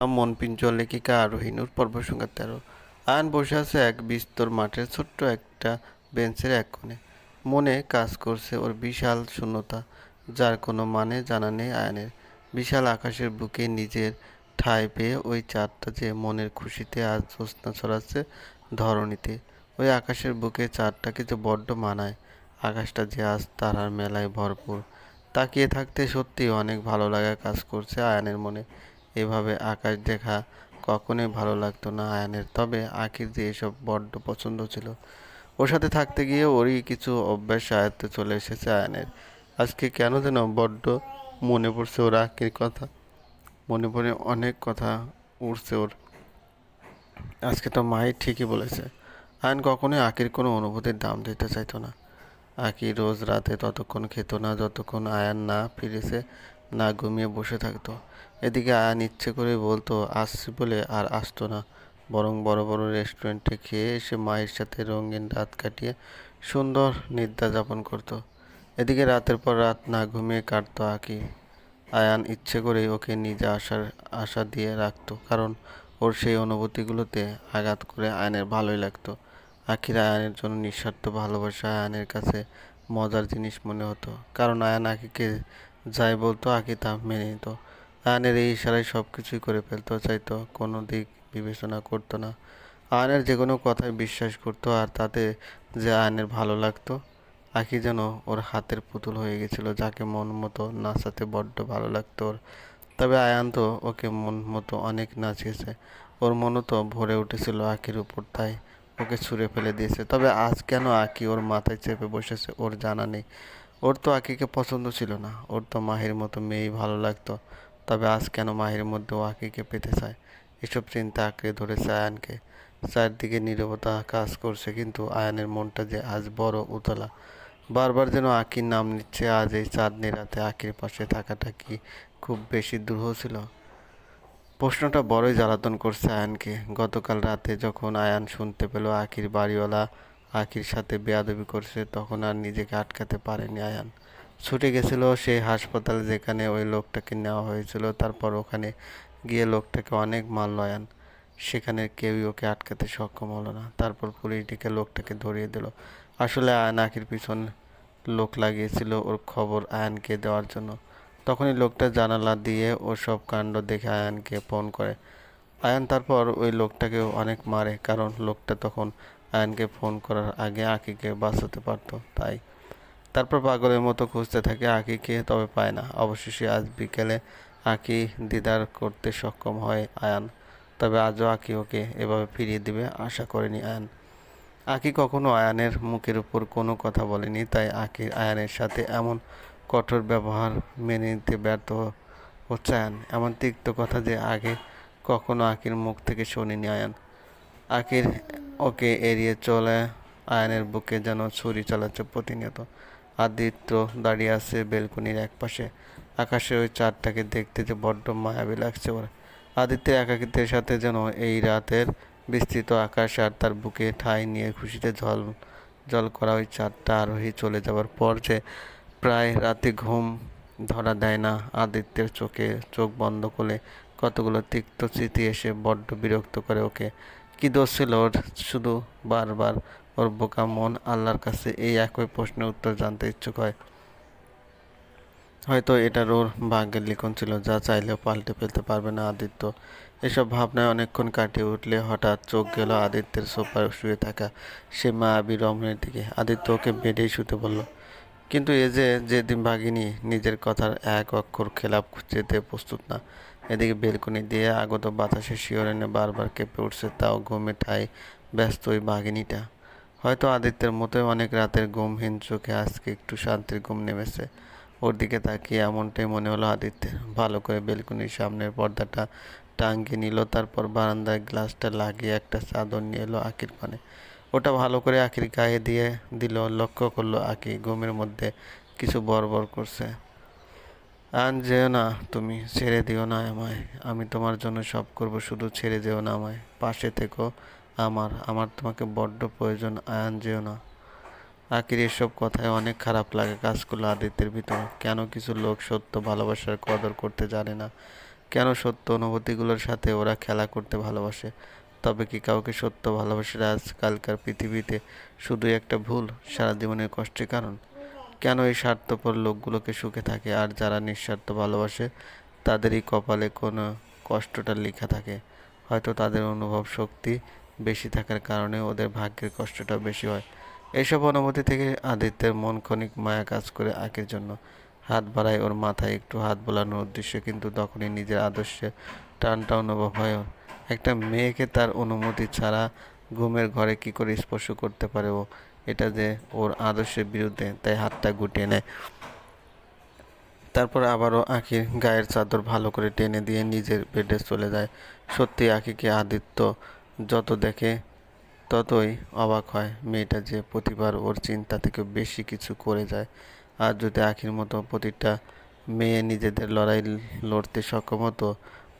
মন পিঞ্জল লেখিকা পর্ব সংখ্যা তেরো। আয়ন বসে আছে এক বিস্তর মাঠের ছোট্ট একটা বেঞ্চের এক কোণে। মনে কাজ করছে ওর বিশাল শূন্যতা, যার কোনো মানে জানা নেই আয়নের। বিশাল আকাশের বুকে নিজের ঠাঁই পেয়ে ওই চাঁদটা যে মনের খুশিতে আজ জ্যোৎস্না ছড়াচ্ছে ধরণীতে, ওই আকাশের বুকে চাঁদটাকে যে বড্ড মানায়। আকাশটা যে আজ তারার মেলায় ভরপুর। তাকিয়ে থাকতে সত্যিই অনেক ভালো লাগা কাজ করছে আয়নের মনে। এভাবে আকাশ দেখা কখনোই ভালো লাগতো না আয়ানের। তবে আখির যে এসব বড্ড পছন্দ ছিল, ওর সাথে থাকতে গিয়ে ওরই কিছু অভ্যাস আয়ত্তে চলে এসেছে আয়ানের। আজকে কেন যেন বড্ড মনে পড়ছে ওর আখির কথা। মনে পড়ে অনেক কথা উঠছে ওর। আজকে তো মাই ঠিকই বলেছে, আয়ন কখনোই আখির কোনো অনুভূতির দাম দিতে চাইতো না। আকি রোজ রাতে ততক্ষণ খেত না, যতক্ষণ আয়ান না ফিরেছে না ঘুমিয়ে বসে থাকতো। এদিকে আয়ান ইচ্ছে করে বলতো, আসছি বলে আর আসতো না। বরং বড় বড় রেস্টুরেন্টে খেয়ে এসে মায়ের সাথে রঙিন রাত কাটিয়ে সুন্দর নিদ্রা যাপন করতো। এদিকে রাতের পর রাত না ঘুমিয়ে কাটতো আঁকি। আয়ান ইচ্ছে করেই ওকে নিজে আসার আশা দিয়ে রাখতো, কারণ ওর সেই অনুভূতিগুলোতে আঘাত করে আয়নের ভালোই লাগতো। আখির আয়ানের জন্য নিঃস্বার্থ ভালোবাসা আয়ানের কাছে মজার জিনিস মনে হতো, কারণ আয়ান আখিকে যাই বলতো আকি তা মেনে নিত। আয়নের এই ইশারায় সব কিছুই করে ফেলতো, চাইতো কোনো দিক বিবেচনা করতো না। আয়নের যে কোনো কথায় বিশ্বাস করতো, আর তাতে যে আয়নের ভালো লাগতো আখি যেন ওর হাতের পুতুল হয়ে গেছিল, যাকে মন মতো নাচাতে বড্ড ভালো লাগতো ওর। তবে আয়ান তো ওকে মন মতো অনেক নাচিয়েছে। ওর মনও তো ভরে উঠেছিল আখির উপর, তাই ওকে ছুঁড়ে ফেলে দিয়েছে। তবে আজ কেন আঁকি ওর মাথায় চেপে বসেছে, ওর জানা নেই। ওর তো আকিকে পছন্দ ছিল না। ওর তো মাহির মতো মেয়েই ভালো লাগতো। তবে আজ কেন মাহির মধ্যে ও আকিকে পেতে চায়? এসব চিন্তা আঁকড়ে ধরেছে আয়ানকে চারদিকে নীরবতা কাজ করছে, কিন্তু আয়ানের মনটা যে আজ বড় উতলা। বারবার যেন আকির নাম নিচ্ছে, আজ এই চাঁদনি রাতে আকির পাশে থাকাটা কি খুব বেশি দুরূহ ছিল? প্রশ্নটা বড়ই জ্বালাতন করছে আয়ানকে। গতকাল রাতে যখন আয়ান শুনতে পেল আখির বাড়িওয়ালা আখির সাথে বেয়াদবি করছে, তখন আর নিজেকে আটকাতে পারেনি আয়ান। ছুটে গেছিল সেই হাসপাতাল যেখানে ওই লোকটাকে নেওয়া হয়েছিল, তারপর ওখানে গিয়ে লোকটাকে অনেক মারল আয়ান। সেখানে কেউই ওকে আটকাতে সক্ষম হলো না। তারপর পুলিশ ডেকে লোকটাকে ধরিয়ে দিল। আসলে আয়ান আখির পিছন লোক লাগিয়েছিল ওর খবর আয়ানকে দেওয়ার জন্য। তখনই লোকটা জানালা দিয়ে ও সব কাণ্ড দেখে আয়ানকে ফোন করে। আয়ান তারপর ওই লোকটাকে অনেক মারে, কারণ লোকটা তখন আয়ানকে ফোন করার আগে আকিকে বাঁচাতে পারতো, তাই। তারপর পাগলের মতো খুঁজতে থাকে আকিকে, তবে পায় না। অবশেষে আজ বিকেলে আকি দিদার করতে সক্ষম হয় আয়ান। তবে আজও আকি ওকে এভাবে ফিরিয়ে দিবে আশা করেনি আয়ান। আকি কখনো আয়ানের মুখের উপর কোনো কথা বলেনি, তাই আকি আয়ানের সাথে এমন কঠোর ব্যবহার মেনে নিতে ব্যর্থ হচ্ছে আয়ান। এমন তিক্ত কথা যে আগে কখনো আকির মুখ থেকে শোনেনি আয়ান। আকির ওকে এড়িয়ে চলে। আয়নের বুকে যেন ছুরি চালাচ্ছে প্রতিনিয়ত। আদিত্য দাঁড়িয়ে আছে বেলকনির একপাশে। আকাশে ওই চাঁদটাকে দেখতে যে বড্ড মায়াবী লাগছে ওর। আদিত্যের একাকিত্বের সাথে যেন এই রাতের বিস্তৃত আকাশ আর তার বুকে ঠাঁই নিয়ে খুশিতে জল জল করা ওই চাঁদটা আরোহী চলে যাওয়ার পর যে প্রায় রাতে ঘুম ধরা দেয় না আদিত্যের চোখে। চোখ বন্ধ করে কতগুলো তিক্ত স্মৃতি এসে বড্ড বিরক্ত করে ওকে। কি দোষ ছিল ওর? শুধু বারবার ওর বোকা মন আল্লাহর কাছে এই একই প্রশ্নের উত্তর জানতে ইচ্ছুক হয়। হয়তো এটার ওর ভাগ্যের লিখন ছিল, যা চাইলেও পাল্টে ফেলতে পারবে না আদিত্য। এসব ভাবনায় অনেকক্ষণ কাটিয়ে উঠলে হঠাৎ চোখ গেল আদিত্যের সোফায় শুয়ে থাকা সে মা আবি রমণের দিকে। আদিত্য ওকে বেডেই শুতে বলল, কিন্তু এ যে, যেদিন ভাগিনী নিজের কথার এক অক্ষর খেলাপ যেতে প্রস্তুত না এদিকে বেলকনি দিয়ে আগত বাতাসে শিওরেনে বারবার কেঁপে উঠছে, তাও ঘুমে ঠাই ব্যস্ত ওই বাঘিনীটা হয়তো আদিত্যের মতোই অনেক রাতের ঘুমহীন চোখে আজকে একটু শান্তির ঘুম নেমেছে। ওর দিকে তাকিয়ে এমনটাই মনে হলো আদিত্যের। ভালো করে বেলকনির সামনের পর্দাটা টাঙ্গিয়ে নিল, তারপর বারান্দায় গ্লাসটা লাগিয়ে একটা চাদর নিয়ে এলো আখির পানে। ওটা ভালো করে আখির গায়ে দিয়ে দিল, লক্ষ্য করল আকি ঘুমের মধ্যে কিছু বড় করছে। আন যেও না, তুমি ছেড়ে দিও না আমায়। আমি তোমার জন্য সব করব, শুধু ছেড়ে যেও না আমায়। পাশে থেকো আমার আমার তোমাকে বড্ড প্রয়োজন, আয়ান যেও না। আকির এসব কথায় অনেক খারাপ লাগে কাজগুলো আদিত্যের ভিতর। কেন কিছু লোক সত্য ভালোবাসার কদর করতে জানে না? কেন সত্য অনুভূতিগুলোর সাথে ওরা খেলা করতে ভালোবাসে? তবে কি কাউকে সত্য ভালোবাসার আজকালকার পৃথিবীতে শুধুই একটা ভুল, সারা জীবনের কষ্টের কারণ। কেন এই স্বার্থপর লোকগুলোকে সুখে থাকে আর যারা নিঃস্বার্থ ভালোবাসে, তাদেরই কপালে কোনো কষ্টটা লেখা থাকে? হয়তো তাদের অনুভব শক্তি বেশি থাকার কারণে ওদের ভাগ্যের কষ্টটা বেশি হয়। এইসব অনুভূতি থেকে আদিত্যের মন ক্ষণিক মায়া কাজ করে আঁকের জন্য। হাত বাড়ায় ওর মাথায় একটু হাত বোলানোর উদ্দেশ্য, কিন্তু তখনই নিজের আদর্শে টানটা অনুভব হয় ওর। একটা মেয়েকে তার অনুমতি ছাড়া ঘুমের ঘরে কি করে স্পর্শ করতে পারে ও? এটা যে ওর আদর্শের বিরুদ্ধে তাই হাতটা গুটিয়ে নেয়। তারপর আবারও আঁখির গায়ের চাদর ভালো করে টেনে দিয়ে নিজের বেডে চলে যায়। সত্যি আঁখিকে আদিত্য যত দেখে ততই অবাক হয়। মেয়েটা যে প্রতিবার ওর চিন্তা থেকে বেশি কিছু করে যায়। আর যদি আখির মতো প্রতিটা মেয়ে নিজেদের লড়াই লড়তে সক্ষম হতো,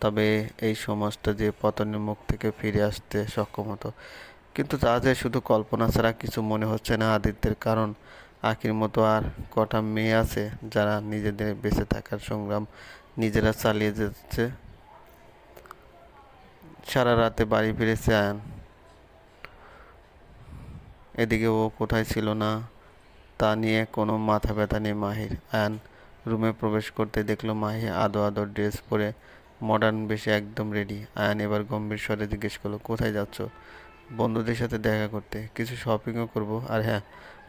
তবে এই সমাজটা যে পতনের মুখ থেকে ফিরে আসতে সক্ষম হতো। কিন্তু তা যে শুধু কল্পনা ছাড়া কিছু মনে হচ্ছে না আদিত্যের, কারণ আখির মতো আর কটা মেয়ে আছে যারা নিজেদের বেঁচে থাকার সংগ্রাম নিজেরা চালিয়ে যাচ্ছে সারা রাতে বাড়ি ফিরেছে আয়ান। এদিকে ও কোথায় ছিল না, তা নিয়ে কোনো মাথা ব্যথা নেই মাহির। আয়ান রুমে প্রবেশ করতে দেখল মাহি আদো আদো ড্রেস পরে, মডার্ন বেশে একদম রেডি আয়ান এবার গম্ভীর স্বরে জিজ্ঞেস করল, কোথায় যাচ্ছ? বন্ধুদের সাথে দেখা করতে, কিছু শপিংও করব। আর হ্যাঁ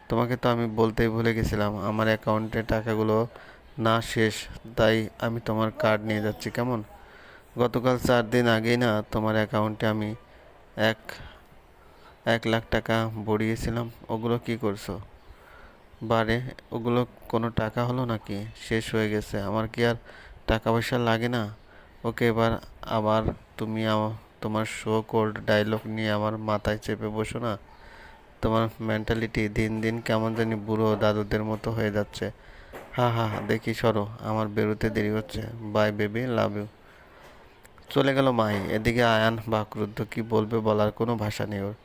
তোমাকে তো আমি বলতেই ভুলে গেছিলাম, আমার অ্যাকাউন্টে টাকাগুলো না শেষ, তাই আমি তোমার কার্ড নিয়ে যাচ্ছি, কেমন? গতকাল চার দিন আগেই না তোমার অ্যাকাউন্টে আমি এক এক লাখ টাকা বড়িয়েছিলাম ওগুলো কি করছ? বারে, ওগুলো কোনো টাকা হলো নাকি? শেষ হয়ে গেছে, আমার কি আর টাকা পয়সা লাগে না? ওকে এবার আবার তুমি আম- তোমার শো কোল্ড ডায়লগ নিয়ে আমার মাথায় চেপে বসো না। তোমার মেন্টালিটি দিন দিন কেমন জানি বুড়ো দাদুদের মতো হয়ে যাচ্ছে। হা হা হা, দেখি সরো আমার বেরোতে দেরি হচ্ছে। বাই বেবি লাভ ইউ চলে গেল মাই এদিকে আয়ান বাকরুদ্ধ কি বলবে বলার কোনো ভাষা নেই ওর।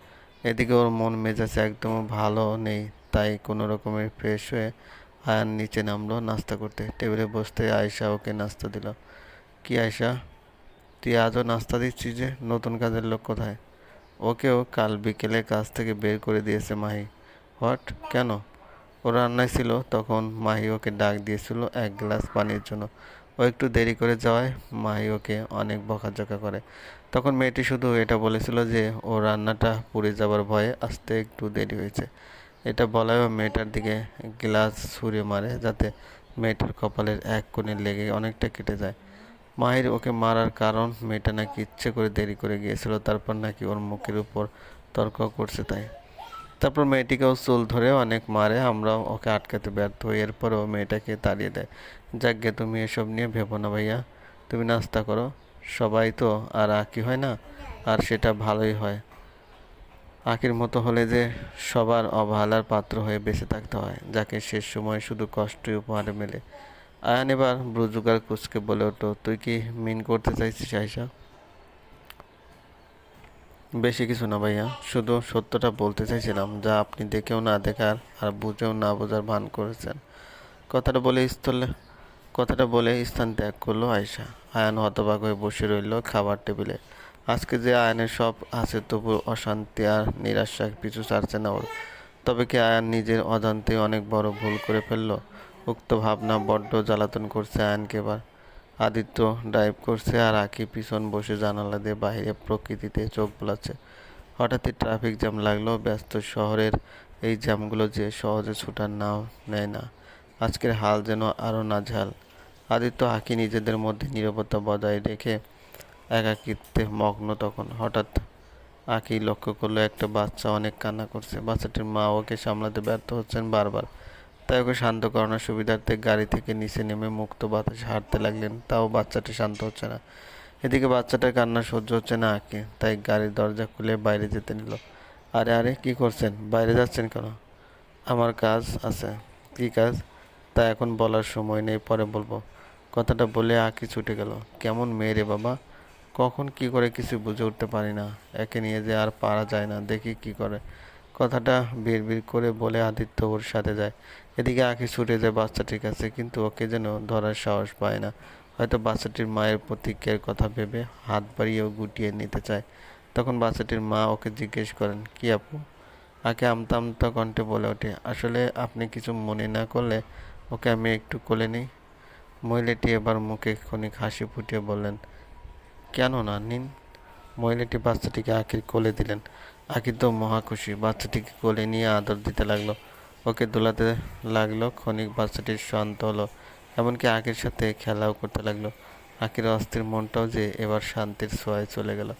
এদিকে ওর মন মেজাজ একদম ভালো নেই তাই কোনো রকমের ফ্রেশ হয়ে আয়ান নিচে নামলো নাস্তা করতে। টেবিলে বসতে আয়শা ওকে নাস্তা দিল। কি আয়শা? তুই আজও নাস্তা দিচ্ছিস যে? নতুন কাজের লোক কোথায়? ওকেও কাল বিকেলে কাজ থেকে বের করে দিয়েছে মাহি। হোয়াট? কেন? ও রান্নায় ছিল, তখন মাহি ওকে ডাক দিয়েছিল এক গ্লাস পানির জন্য। ও একটু দেরি করে যাওয়ায় মাহি ওকে অনেক বকাঝকা করে। তখন মেয়েটি শুধু এটা বলেছিল যে, ও রান্নাটা পুড়ে যাবার ভয়ে আসতে একটু দেরি হয়েছে। এটা বলায়ও মেয়েটার দিকে গ্লাস ছুঁড়ে মারে, যাতে মেয়েটার কপালের এক কোণে লেগে অনেকটা কেটে যায়। মাহির ওকে মারার কারণ মেয়েটা নাকি ইচ্ছে করে দেরি করে গিয়েছিল, তারপর নাকি ওর মুখের উপর তর্ক করছে তাই। তারপর মেয়েটিকেও চুল ধরে অনেক মারে আমরাও ওকে আটকাতে ব্যর্থ হই, এরপরও মেয়েটাকে তাড়িয়ে দেয়। যাকগে তুমি এসব নিয়ে ভেবো না ভাইয়া, তুমি নাস্তা করো। সবাই তো, আর আঁকি হয় না? আর সেটা ভালোই হয়। আঁকির মতো হলে যে সবার অবহেলার পাত্র হয়ে বেঁচে থাকতে হয়, যাকে শেষ সময় শুধু কষ্টই উপহারে মেলে। আয়ান এবার ব্রুজুগার কুচকে বলে ওঠো, তুই কি মিন করতে চাইছিস আয়সা বেশি কিছু না ভাইয়া, শুধু সত্যটা বলতে চাইছিলাম, যা আপনি দেখেও না দেখার আর বুঝেও না বোঝার ভান করেছেন। কথাটা বলে স্থলে, কথাটা বলে স্থান ত্যাগ করল আয়সা আয়ান হতবাক হয়ে বসে রইল খাবার টেবিলে। আজকে যে আয়নের সব আছে, তবু অশান্তি আর নিরাশা পিছু ছাড়ছে না ওর। তবে কি আয়ান নিজের অজান্তে অনেক বড় ভুল করে ফেলল? উক্ত ভাবনা বড্ড জ্বালাতন করছে আয়নকে এবার। আদিত্য ড্রাইভ করছে আর আঁকি পিছন বসে জানালা দিয়ে বাইরে প্রকৃতিতে চোখ বোলাচ্ছে। হঠাৎই ট্রাফিক জ্যাম লাগল, ব্যস্ত শহরের এই জ্যামগুলো যে সহজে ছুটার নাও নেয় না। আজকের হাল যেন আরও নাঝাল আদিত্য আঁকি নিজেদের মধ্যে নিরাপত্তা বজায় রেখে একাকিত্বে মগ্ন তখন। হঠাৎ আঁকি লক্ষ্য করল, একটা বাচ্চা অনেক কান্না করছে। বাচ্চাটির মা ওকে সামলাতে ব্যর্থ হচ্ছেন বারবার। তাই ওকে শান্ত করানোর সুবিধার্থে গাড়ি থেকে নিচে নেমে মুক্ত বাতাসে হাঁটতে লাগলেন, তাও বাচ্চাটি শান্ত হচ্ছে না। এদিকে বাচ্চাটার কান্না সহ্য হচ্ছে না আঁকে, তাই গাড়ির দরজা খুলে বাইরে যেতে নিল। আরে আরে, কি করছেন? বাইরে যাচ্ছেন কেন? আমার কাজ আছে। কি কাজ? তা এখন বলার সময় নেই, পরে বলব। কথাটা বলে আঁকি ছুটে গেল। কেমন মেয়ে রে বাবা? কখন কি করে কিছু বুঝে উঠতে পারি না। একে নিয়ে যে আর পারা যায় না, দেখি কি করে। কথাটা বিড় বিড় করে বলে আদিত্য ওর সাথে যায়। এদিকে আঁকি ছুটে যায়, বাচ্চা ঠিক আছে, কিন্তু ওকে যেন ধরার সাহস পায় না। হয়তো বাচ্চাটির মায়ের প্রতিজ্ঞার কথা ভেবে হাত বাড়িয়েও গুটিয়ে নিতে চায়। তখন বাচ্চাটির মা ওকে জিজ্ঞেস করেন, কি আপু? আঁকে আমতা আমতা কণ্ঠে বলে ওঠে, আসলে আপনি কিছু মনে না করলে ওকে আমি একটু কোলে নিই? মহিলাটি এবার মুখে ক্ষণিক হাসি ফুটিয়ে বললেন কেন না নিন। মহিলাটি বাচ্চাটিকে আখির কোলে দিলেন। আখি তো মহা খুশি। বাচ্চাটিকে কোলে নিয়ে আদর দিতে লাগল। ওকে দোলাতে লাগল, ক্ষণিক বাচ্চাটির শান্ত হলো, এমনকি আখির সাথে খেলাও করতে লাগল। আখির অস্থির মনটাও যে এবার শান্তির ছোঁয়ায় চলে গেল।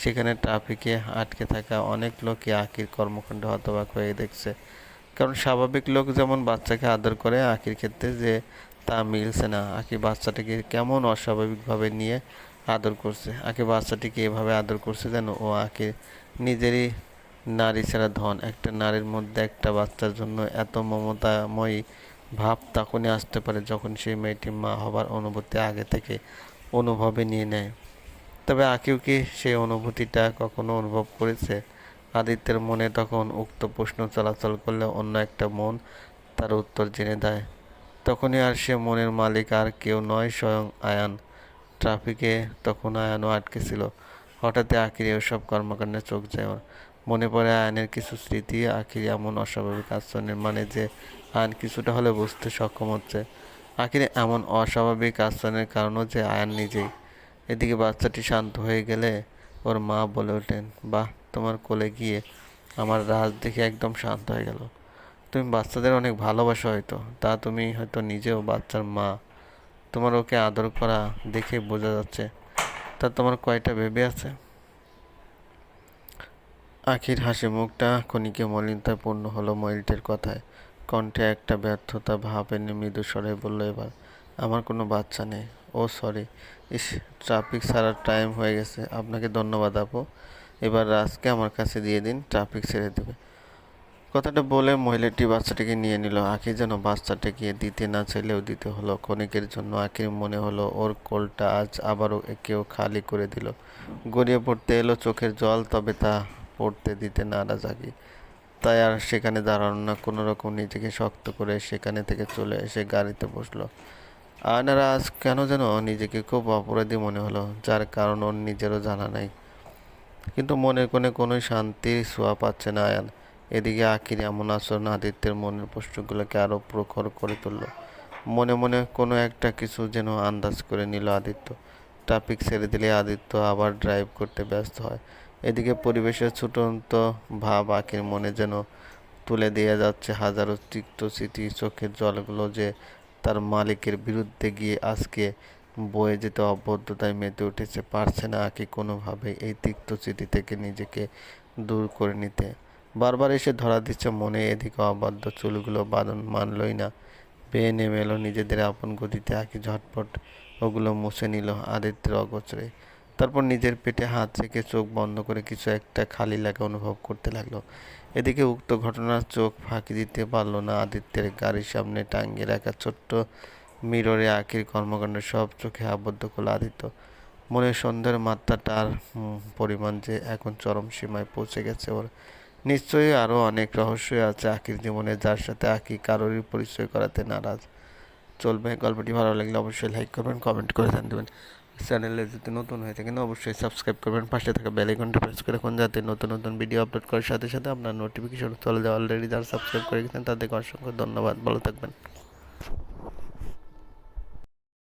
সেখানে ট্রাফিকে আটকে থাকা অনেক লোকই আখির কর্মকাণ্ড হতবাক হয়ে দেখছে। কারণ স্বাভাবিক লোক যেমন বাচ্চাকে আদর করে আখির ক্ষেত্রে যে তা মিলছে না। আখি বাচ্চাটিকে কেমন অস্বাভাবিকভাবে নিয়ে আদর করছে? আকে বাচ্চাটিকে এভাবে আদর করছে যেন ও আকে নিজেরই নারী ছাড়া ধন, একটা নারীর মধ্যে একটা বাচ্চার জন্য এত মমতাময়ী ভাব তখনই আসতে পারে যখন সেই মেয়েটি মা হবার অনুভূতি আগে থেকে অনুভবে নিয়ে নেয়। তবে আকিও কি সেই অনুভূতিটা কখনো অনুভব করেছে? আদিত্যের মনে তখন উক্ত প্রশ্ন চলাচল করলে অন্য একটা মন তার উত্তর জেনে দেয়। তখনই আর সে মনের মালিক আর কেউ নয়, স্বয়ং আয়ান। ট্রাফিকে তখন আয়ানও আটকে ছিল। হঠাৎই আখির এসব কর্মকাণ্ডে চোখ যায় ওর। মনে পড়ে আয়নের কিছু স্মৃতি, আখির এমন অস্বাভাবিক আচরণের মানে যে আয়ন কিছুটা হলে বুঝতে সক্ষম হচ্ছে। আখির এমন অস্বাভাবিক আচরণের কারণও যে আয়ান নিজেই। এদিকে বাচ্চাটি শান্ত হয়ে গেলে ওর মা বলে ওঠেন, বাহ, তোমার কোলে গিয়ে আমার রাজ দেখে একদম শান্ত হয়ে গেল। তুমি বাচ্চাদের অনেক ভালোবাসো হয়তো, তা তুমি হয়তো নিজেও বাচ্চার মা। তোমার ওকে আদর করা দেখে বোঝা যাচ্ছে। তা তোমার কয়টা বেবি আছে? আখির হাসি মুখটা ক্ষণিকে মলিনতায় পূর্ণ হলো ময়ূরটির কথায়। কণ্ঠে একটা ব্যর্থতা ভাব এনে মৃদু স্বরে বলল, এবার আমার কোনো বাচ্চা নেই। ও, সরি। ইস, ট্রাফিক ছাড়ার টাইম হয়ে গেছে। আপনাকে ধন্যবাদ, আপু। এবার রাজকে আমার কাছে দিয়ে দিন, ট্রাফিক ছেড়ে দেবে। কথাটা বলে মহিলাটি বাচ্চাটিকে নিয়ে নিল। আখি যেন বাচ্চাটাকে দিতে না চাইলেও দিতে হলো। ক্ষণিকের জন্য আখির মনে হলো, ওর কোলটা আজ আবারও কেউ খালি করে দিল। গড়িয়ে পড়তে এলো চোখের জল, তবে তা পড়তে দিতে নারাজ আগে তাই আর সেখানে দাঁড়ানো না। কোনো রকম নিজেকে শক্ত করে সেখানে থেকে চলে এসে গাড়িতে বসল। আয়নারা আজ কেন যেন নিজেকে খুব অপরাধী মনে হলো, যার কারণ ওর নিজেরও জানা নাই। কিন্তু মনের কোণে কোনো শান্তির ছোঁয়া পাচ্ছে না আয়ান। এদিকে আখির এমন আচরণ আদিত্যের মনের প্রশ্নগুলোকে আরও প্রখর করে তুলল। মনে মনে কোনো একটা কিছু যেন আন্দাজ করে নিল আদিত্য। ট্রাফিক ছেড়ে দিলে আদিত্য আবার ড্রাইভ করতে ব্যস্ত হয়। এদিকে পরিবেশের ছুটন্ত ভাব আখির মনে যেন তুলে দিয়ে যাচ্ছে হাজারো তিক্ত স্মৃতি চোখের জলগুলো যে তার মালিকের বিরুদ্ধে গিয়ে আজকে বয়ে যেতে অবদ্ধতায় মেতে উঠেছে, পারছে না আঁকি কোনোভাবে এই তিক্ত স্মৃতি থেকে নিজেকে দূর করে নিতে। বারবার এসে ধরা দিচ্ছে মনে, এদিকে অবাধ্য চুলগুলো বাঁধন মানলই না। বেয়ে নেমে এলো নিজেদের আপন গতিতে, আঁকি ঝটপট ওগুলো মুছে নিল আদিত্যের অগোচরে। তারপর নিজের পেটে হাত রেখে চোখ বন্ধ করে কিছু একটা খালি লাগা অনুভব করতে লাগল। এদিকে উক্ত ঘটনার চোখ ফাঁকি দিতে পারল না আদিত্যের গাড়ির সামনে টাঙ্গিয়ে রাখা ছোট্ট মিররে আখির কর্মকাণ্ড সব চোখে আবদ্ধ করল আদিত্য। মনে সন্ধ্যের মাত্রাটার পরিমাণ যে এখন চরম সীমায় পৌঁছে গেছে ওর নিশ্চয়ই আরও অনেক রহস্য আছে আকির জীবনে, যার সাথে আকি কারোরই পরিচয় করাতে নারাজ। চলবে, গল্পটি ভালো লাগলে অবশ্যই লাইক করবেন কমেন্ট করে দেবেন। চ্যানেলে যদি নতুন হয়ে থাকেন, অবশ্যই সাবস্ক্রাইব করবেন। পাশে থাকা বেল আইকনটি প্রেস করে রাখুন, যাতে নতুন নতুন ভিডিও আপলোড করার সাথে সাথে আপনার নোটিফিকেশন চলে যায় অলরেডি যারা সাবস্ক্রাইব করে গেছেন, তাদেরকে অসংখ্য ধন্যবাদ। ভালো থাকবেন।